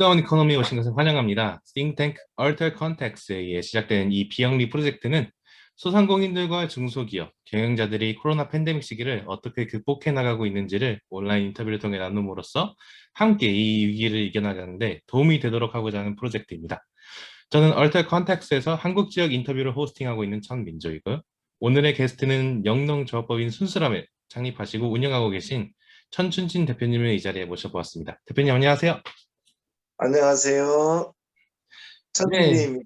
락다운 이코노미에 오신 것을 환영합니다. 띵탱크 얼터 컨텍스에 의해 시작된 이 비영리 프로젝트는 소상공인들과 중소기업, 경영자들이 코로나 팬데믹 시기를 어떻게 극복해 나가고 있는지를 온라인 인터뷰를 통해 나눔으로써 함께 이 위기를 이겨나가는데 도움이 되도록 하고자 하는 프로젝트입니다. 저는 얼터 컨텍스에서 한국 지역 인터뷰를 호스팅하고 있는 천민조이고 오늘의 게스트는 영농조합법인 순수람을 창립하시고 운영하고 계신 천춘진 대표님을 이 자리에 모셔보았습니다. 대표님 안녕하세요. 안녕하세요. 천님,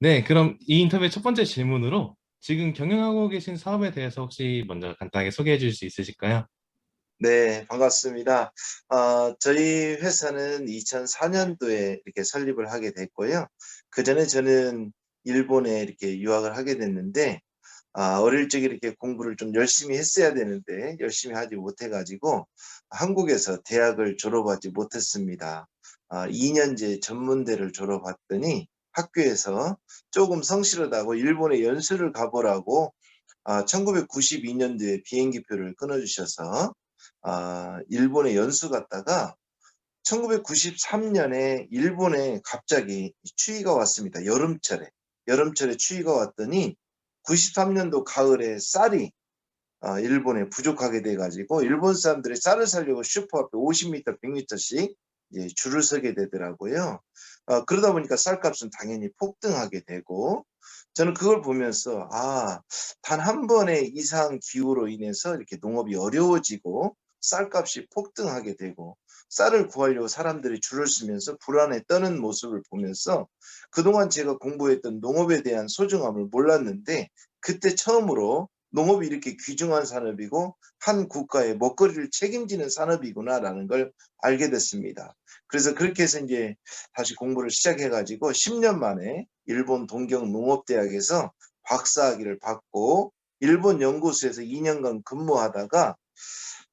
네, 그럼 이 인터뷰의 첫 번째 질문으로 지금 경영하고 계신 사업에 대해서 혹시 먼저 간단하게 소개해 줄 수 있으실까요? 네, 반갑습니다. 어, 저희 회사는 2004년도에 이렇게 설립을 하게 됐고요. 그 전에 저는 일본에 이렇게 유학을 하게 됐는데, 아, 어릴 적에 이렇게 공부를 좀 열심히 했어야 되는데, 열심히 하지 못해가지고, 한국에서 대학을 졸업하지 못했습니다. 아, 2년제 전문대를 졸업했더니, 학교에서 조금 성실하다고 일본에 연수를 가보라고, 아, 1992년도에 비행기표를 끊어주셔서, 아, 일본에 연수 갔다가 1993년에 일본에 갑자기 추위가 왔습니다. 여름철에. 여름철에 추위가 왔더니 93년도 가을에 쌀이 아, 일본에 부족하게 돼가지고 일본 사람들이 쌀을 사려고 슈퍼 앞에 50m, 100m씩 이제 줄을 서게 되더라고요. 아, 그러다 보니까 쌀값은 당연히 폭등하게 되고 저는 그걸 보면서 아, 단 한 번의 이상 기후로 인해서 이렇게 농업이 어려워지고 쌀값이 폭등하게 되고 쌀을 구하려고 사람들이 줄을 서면서 불안에 떠는 모습을 보면서 그동안 제가 공부했던 농업에 대한 소중함을 몰랐는데 그때 처음으로 농업이 이렇게 귀중한 산업이고 한 국가의 먹거리를 책임지는 산업이구나라는 걸 알게 됐습니다. 그래서 그렇게 해서 이제 다시 공부를 시작해가지고 10년 만에 일본 동경 농업대학에서 박사학위를 받고 일본 연구소에서 2년간 근무하다가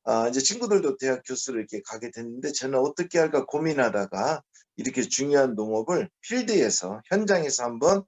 아, 이제 친구들도 대학 교수로 이렇게 가게 됐는데 저는 어떻게 할까 고민하다가 이렇게 중요한 농업을 필드에서 현장에서 한번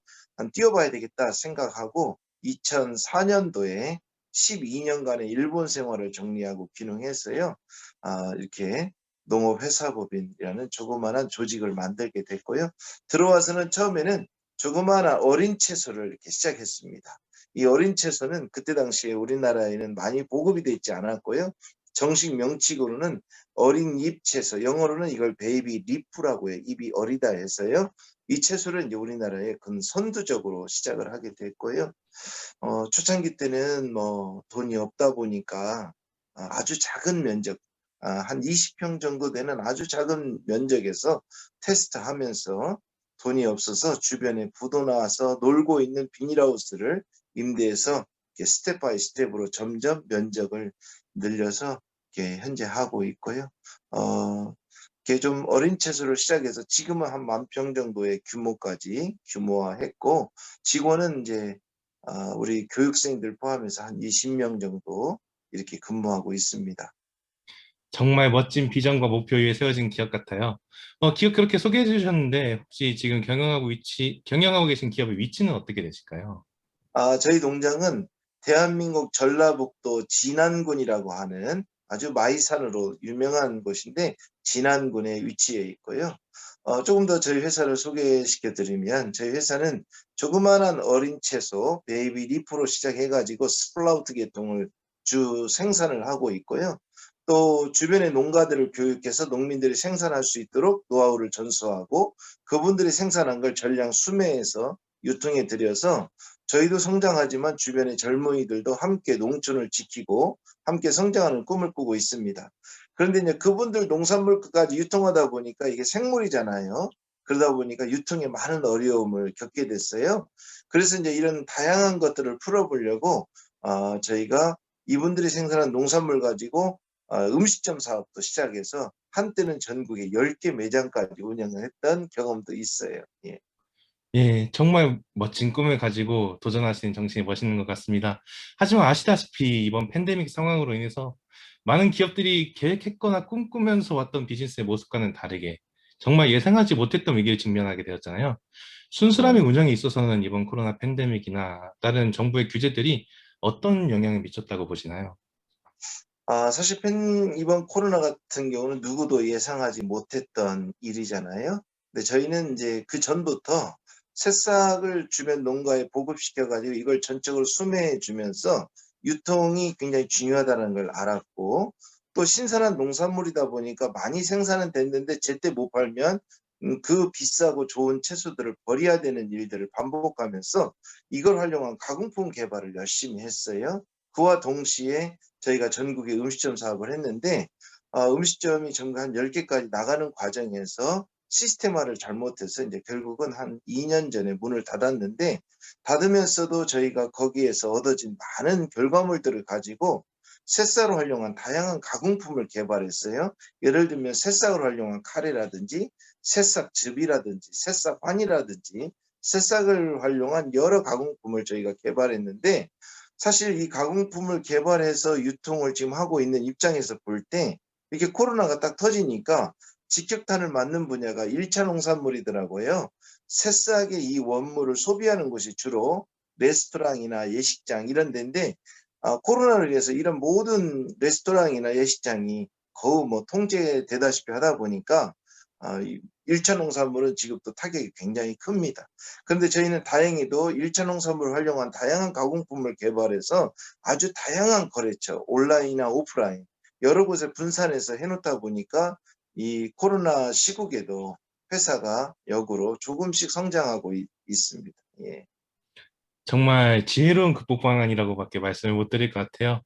뛰어봐야 되겠다 생각하고 2004년도에 12년간의 일본 생활을 정리하고 귀농했어요. 아, 이렇게 농업회사법인이라는 조그마한 조직을 만들게 됐고요. 들어와서는 처음에는 조그마한 어린 채소를 이렇게 시작했습니다. 이 어린 채소는 그때 당시에 우리나라에는 많이 보급이 되어 있지 않았고요. 정식 명칭으로는 어린 잎 채소, 영어로는 이걸 베이비 리프라고 해요. 잎이 어리다 해서요. 이 채소를 이제 우리나라에 근 선두적으로 시작을 하게 됐고요. 어, 초창기 때는 뭐 돈이 없다 보니까 아주 작은 면적, 아, 한 20평 정도 되는 아주 작은 면적에서 테스트하면서 돈이 없어서 주변에 부도 나와서 놀고 있는 비닐하우스를 임대해서 스텝 바이 스텝으로 점점 면적을 늘려서 현재 하고 있고요. 어, 좀 어린 채소를 시작해서 지금은 한 만 평 정도의 규모까지 규모화했고 직원은 이제 어, 우리 교육생들 포함해서 한 20명 정도 이렇게 근무하고 있습니다. 정말 멋진 비전과 목표 위에 세워진 기업 같아요. 어, 기업 그렇게 소개해 주셨는데 혹시 지금 경영하고 위치 경영하고 계신 기업의 위치는 어떻게 되실까요? 아, 저희 농장은 대한민국 전라북도 진안군이라고 하는 아주 마이산으로 유명한 곳인데 진안군에 위치해 있고요. 어, 조금 더 저희 회사를 소개시켜 드리면 저희 회사는 조그마한 어린 채소 베이비 리프로 시작해 가지고 스플라우트 계통을 주 생산을 하고 있고요. 또 주변의 농가들을 교육해서 농민들이 생산할 수 있도록 노하우를 전수하고 그분들이 생산한 걸 전량 수매해서 유통해 드려서 저희도 성장하지만 주변의 젊은이들도 함께 농촌을 지키고 함께 성장하는 꿈을 꾸고 있습니다. 그런데 이제 그분들 농산물까지 유통하다 보니까 이게 생물이잖아요. 그러다 보니까 유통에 많은 어려움을 겪게 됐어요. 그래서 이제 이런 다양한 것들을 풀어보려고 어, 저희가 이분들이 생산한 농산물 가지고 어, 음식점 사업도 시작해서 한때는 전국에 10개 매장까지 운영을 했던 경험도 있어요. 예. 예, 정말 멋진 꿈을 가지고 도전하시는 정신이 멋있는 것 같습니다. 하지만 아시다시피 이번 팬데믹 상황으로 인해서 많은 기업들이 계획했거나 꿈꾸면서 왔던 비즈니스의 모습과는 다르게 정말 예상하지 못했던 위기를 직면하게 되었잖아요. 순수함의 운영에 있어서는 이번 코로나 팬데믹이나 다른 정부의 규제들이 어떤 영향을 미쳤다고 보시나요? 아 사실 팬 이번 코로나 같은 경우는 누구도 예상하지 못했던 일이잖아요. 근데 저희는 인제 그 전부터 새싹을 주변 농가에 보급시켜 가지고 이걸 전적으로 수매해 주면서 유통이 굉장히 중요하다는 걸 알았고 또 신선한 농산물이다 보니까 많이 생산은 됐는데 제때 못 팔면 음그 비싸고 좋은 채소들을 버려야 되는 일들을 반복하면서 이걸 활용한 가공품 개발을 열심히 했어요. 그와 동시에 저희가 전국에 음식점 사업을 했는데 아 음식점이 전국 한 10 개까지 나가는 과정에서 시스템화를 잘못해서 인제 결국은 한 2년 전에 문을 닫았는데 닫으면서도 저희가 거기에서 얻어진 많은 결과물들을 가지고 새싹을 활용한 다양한 가공품을 개발했어요. 예를 들면 새싹을 활용한 카레라든지 새싹즙이라든지 새싹환이라든지 새싹을 활용한 여러 가공품을 저희가 개발했는데 사실 이 가공품을 개발해서 유통을 지금 하고 있는 입장에서 볼 때 이렇게 코로나가 딱 터지니까 직격탄을 맞는 분야가 1차 농산물이더라고요. 새싹의 이 원물을 소비하는 곳이 주로 레스토랑이나 예식장 이런 데인데 아 코로나로 인해서 이런 모든 레스토랑이나 예식장이 거의 뭐 통제되다시피 하다 보니까 아이 1차 농산물은 지금 또 타격이 굉장히 큽니다. 그런데 저희는 다행히도 1차 농산물을 활용한 다양한 가공품을 개발해서 아주 다양한 거래처 온라인이나 오프라인 여러 곳에 분산해서 해 놓다 보니까 이 코로나 시국에도 회사가 역으로 조금씩 성장하고 있 있습니다. 예. 정말 지혜로운 극복 방안이라고 밖에 말씀을 못 드릴 것 같아요.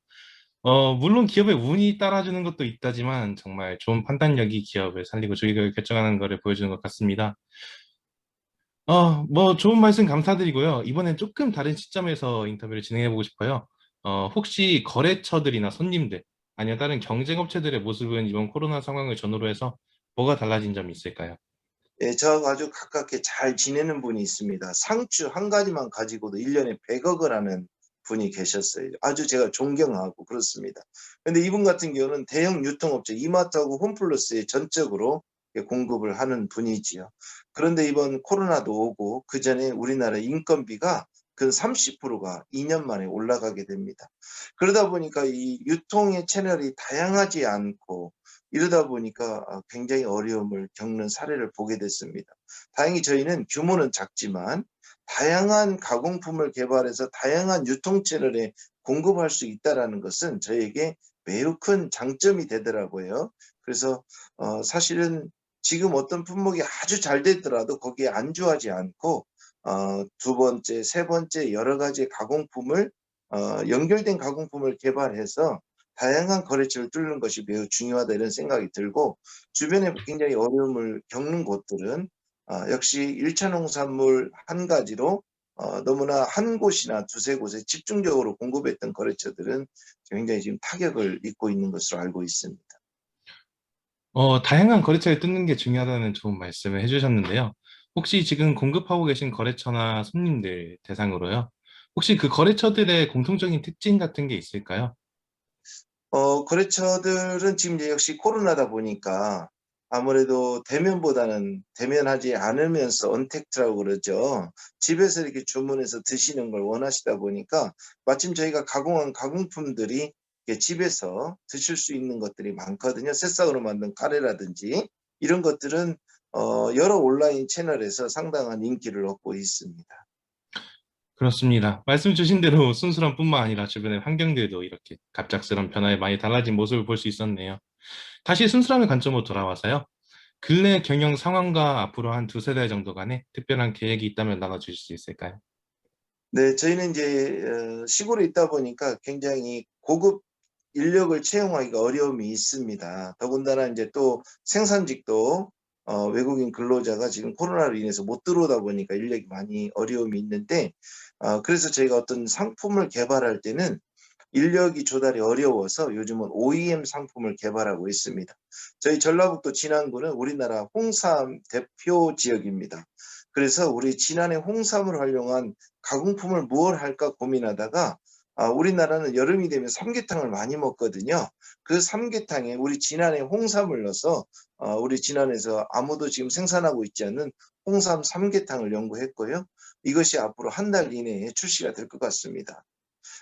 어 물론 기업의 운이 따라주는 것도 있다지만 정말 좋은 판단력이 기업을 살리고 주의를 결정하는 거를 보여주는 것 같습니다. 어 뭐 좋은 말씀 감사드리고요. 이번엔 조금 다른 시점에서 인터뷰를 진행해 보고 싶어요. 어 혹시 거래처들이나 손님들 아니면 다른 경쟁 업체들의 모습은 이번 코로나 상황을 전후로 해서 뭐가 달라진 점이 있을까요? 예 저하고 아주 가깝게 잘 지내는 분이 있습니다. 상추 한 가지만 가지고도 1 년에 100억을 하는 분이 계셨어요. 아주 제가 존경하고 그렇습니다. 근데 이분 같은 경우는 대형 유통업체 이마트하고 홈플러스에 전적으로 예 공급을 하는 분이지요. 그런데 이번 코로나도 오고 그 전에 우리나라 인건비가 근 30%가 2년 만에 올라가게 됩니다. 그러다 보니까 이 유통의 채널이 다양하지 않고 이러다 보니까 아 굉장히 어려움을 겪는 사례를 보게 됐습니다. 다행히 저희는 규모는 작지만 다양한 가공품을 개발해서 다양한 유통 채널에 공급할 수 있다라는 것은 저희에게 매우 큰 장점이 되더라고요. 그래서 어 사실은 지금 어떤 품목이 아주 잘 됐더라도 거기에 안주하지 않고 어 두 번째, 세 번째 여러 가지의 가공품을 어 연결된 가공품을 개발해서 다양한 거래처를 뚫는 것이 매우 중요하다 이런 생각이 들고 주변에 굉장히 어려움을 겪는 곳들은 아 역시 1차 농산물 한 가지로 어 너무나 한 곳이나 두세 곳에 집중적으로 공급했던 거래처들은 굉장히 지금 타격을 입고 있는 것으로 알고 있습니다. 어 다양한 거래처를 뚫는 게 중요하다는 좋은 말씀을 해 주셨는데요. 혹시 지금 공급하고 계신 거래처나 손님들 대상으로요. 혹시 그 거래처들의 공통적인 특징 같은 게 있을까요? 어 거래처들은 지금 이제 역시 코로나다 보니까 아무래도 대면보다는 대면하지 않으면서 언택트라고 그러죠. 집에서 이렇게 주문해서 드시는 걸 원하시다 보니까 마침 저희가 가공한 가공품들이 집에서 드실 수 있는 것들이 많거든요. 새싹으로 만든 카레라든지 이런 것들은 어 여러 온라인 채널에서 상당한 인기를 얻고 있습니다. 그렇습니다. 말씀 주신 대로 순수함 뿐만 아니라 주변의 환경들도 이렇게 갑작스런 변화에 많이 달라진 모습을 볼 수 있었네요. 다시 순수함의 관점으로 돌아와서요. 근래 경영 상황과 앞으로 한 두세 달 정도 간의 특별한 계획이 있다면 나눠 주실 수 있을까요? 네. 저희는 인제 어 시골에 있다 보니까 굉장히 고급 인력을 채용하기가 어려움이 있습니다. 더군다나 인제 또 생산직도 어 외국인 근로자가 지금 코로나로 인해서 못 들어오다 보니까 인력이 많이 어려움이 있는데 어 그래서 저희가 어떤 상품을 개발할 때는 인력이 조달이 어려워서 요즘은 OEM 상품을 개발하고 있습니다. 저희 전라북도 진안군은 우리나라 홍삼 대표 지역입니다. 그래서 우리 진안의 홍삼을 활용한 가공품을 무엇을 할까 고민하다가 아 우리나라는 여름이 되면 삼계탕을 많이 먹거든요. 그 삼계탕에 우리 진안의 홍삼을 넣어서 어 우리 진안에서 아무도 지금 생산하고 있지 않는 홍삼 삼계탕을 연구했고요. 이것이 앞으로 한 달 이내에 출시가 될 것 같습니다.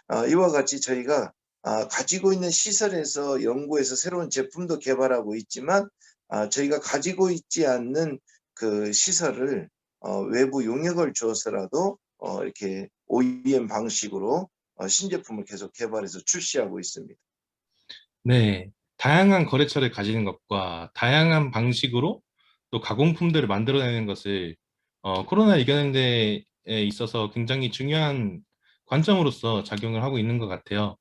어 이와 같이 저희가 아, 가지고 있는 시설에서 연구해서 새로운 제품도 개발하고 있지만 아, 저희가 가지고 있지 않는 그 시설을 어, 외부 용역을 주어서라도 어, 이렇게 OEM 방식으로 어, 신제품을 계속 개발해서 출시하고 있습니다. 네, 다양한 거래처를 가지는 것과 다양한 방식으로 또 가공품들을 만들어내는 것을 어, 코로나 이겨낸 데에 있어서 굉장히 중요한 관점으로서 작용을 하고 있는 것 같아요.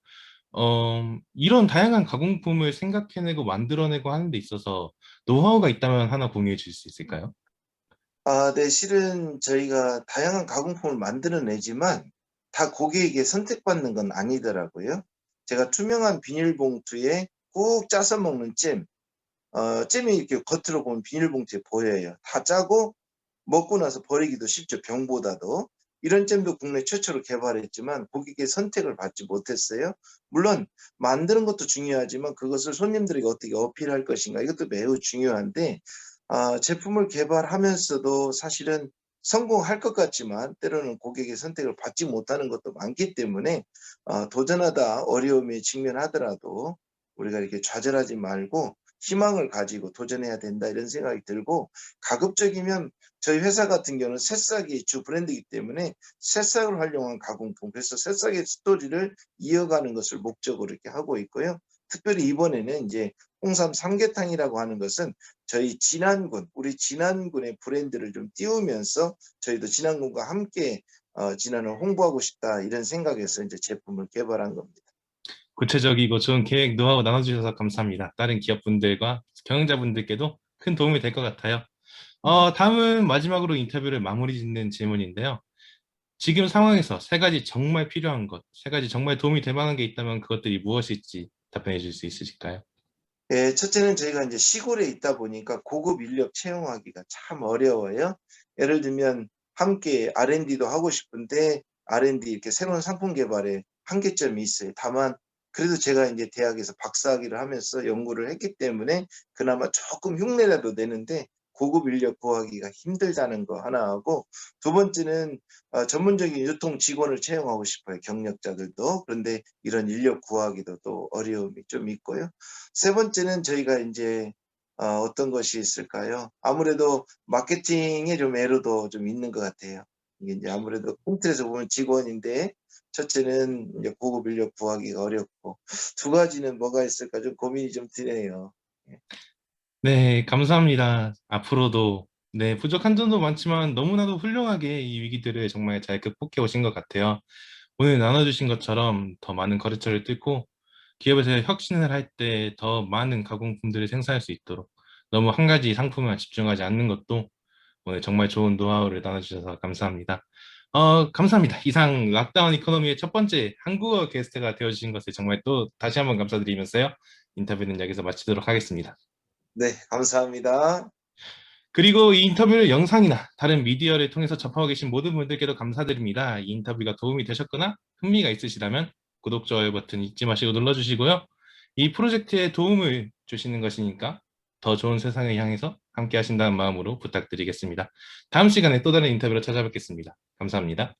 어, 이런 다양한 가공품을 생각해내고 만들어내고 하는 데 있어서 노하우가 있다면 하나 공유해 주실 수 있을까요? 아, 네, 실은 저희가 다양한 가공품을 만들어내지만 다 고객에게 선택받는 건 아니더라고요. 제가 투명한 비닐봉투에 꾹 짜서 먹는 잼, 어, 잼이 이렇게 겉으로 보면 비닐봉투에 보여요. 다 짜고 먹고 나서 버리기도 쉽죠. 병보다도. 이런 잼도 국내 최초로 개발했지만 고객의 선택을 받지 못했어요. 물론 만드는 것도 중요하지만 그것을 손님들에게 어떻게 어필할 것인가 이것도 매우 중요한데 아, 제품을 개발하면서도 사실은 성공할 것 같지만 때로는 고객의 선택을 받지 못하는 것도 많기 때문에 어, 도전하다 어려움에 직면하더라도 우리가 이렇게 좌절하지 말고 희망을 가지고 도전해야 된다 이런 생각이 들고 가급적이면 저희 회사 같은 경우는 새싹이 주 브랜드이기 때문에 새싹을 활용한 가공품 그래서 새싹의 스토리를 이어가는 것을 목적으로 이렇게 하고 있고요. 특별히 이번에는 이제 홍삼 삼계탕이라고 하는 것은 저희 진안군 우리 진안군의 브랜드를 좀 띄우면서 저희도 진안군과 함께 어, 진안을 홍보하고 싶다 이런 생각에서 이제 제품을 개발한 겁니다. 구체적이고 좋은 계획 노하우 나눠주셔서 감사합니다. 다른 기업분들과 경영자분들께도 큰 도움이 될 것 같아요. 어, 다음은 마지막으로 인터뷰를 마무리 짓는 질문인데요. 지금 상황에서 세 가지 정말 필요한 것, 세 가지 정말 도움이 될 만한 게 있다면 그것들이 무엇일지 답변해 줄 수 있으실까요? 예, 첫째는 저희가 이제 시골에 있다 보니까 고급 인력 채용하기가 참 어려워요. 예를 들면 함께 R&D도 하고 싶은데 R&D 이렇게 새로운 상품 개발에 한계점이 있어요. 다만 그래도 제가 이제 대학에서 박사학위를 하면서 연구를 했기 때문에 그나마 조금 흉내라도 내는데 고급 인력 구하기가 힘들다는 거 하나 하고 두 번째는 어, 전문적인 유통 직원을 채용하고 싶어요. 경력자들도. 그런데 이런 인력 구하기도 또 어려움이 좀 있고요. 세 번째는 저희가 이제 어, 어떤 것이 있을까요? 아무래도 마케팅에 좀 애로도 좀 있는 것 같아요. 이게 이제 아무래도 홈트에서 보면 직원인데 첫째는 이제 고급 인력 구하기가 어렵고 두 가지는 뭐가 있을까 좀 고민이 좀 드네요. 네, 감사합니다. 앞으로도 네, 부족한 점도 많지만 너무나도 훌륭하게 이 위기들을 정말 잘 극복해 오신 것 같아요. 오늘 나눠주신 것처럼 더 많은 거래처를 뚫고 기업에서 혁신을 할 때 더 많은 가공품들을 생산할 수 있도록 너무 한 가지 상품만 집중하지 않는 것도 오늘 정말 좋은 노하우를 나눠주셔서 감사합니다. 어, 감사합니다. 이상 락다운 이코노미의 첫 번째 한국어 게스트가 되어주신 것을 정말 또 다시 한번 감사드리면서요. 인터뷰는 여기서 마치도록 하겠습니다. 네, 감사합니다. 그리고 이 인터뷰를 영상이나 다른 미디어를 통해서 접하고 계신 모든 분들께도 감사드립니다. 이 인터뷰가 도움이 되셨거나 흥미가 있으시다면 구독, 좋아요 버튼 잊지 마시고 눌러주시고요. 이 프로젝트에 도움을 주시는 것이니까 더 좋은 세상을 향해서 함께 하신다는 마음으로 부탁드리겠습니다. 다음 시간에 또 다른 인터뷰로 찾아뵙겠습니다. 감사합니다.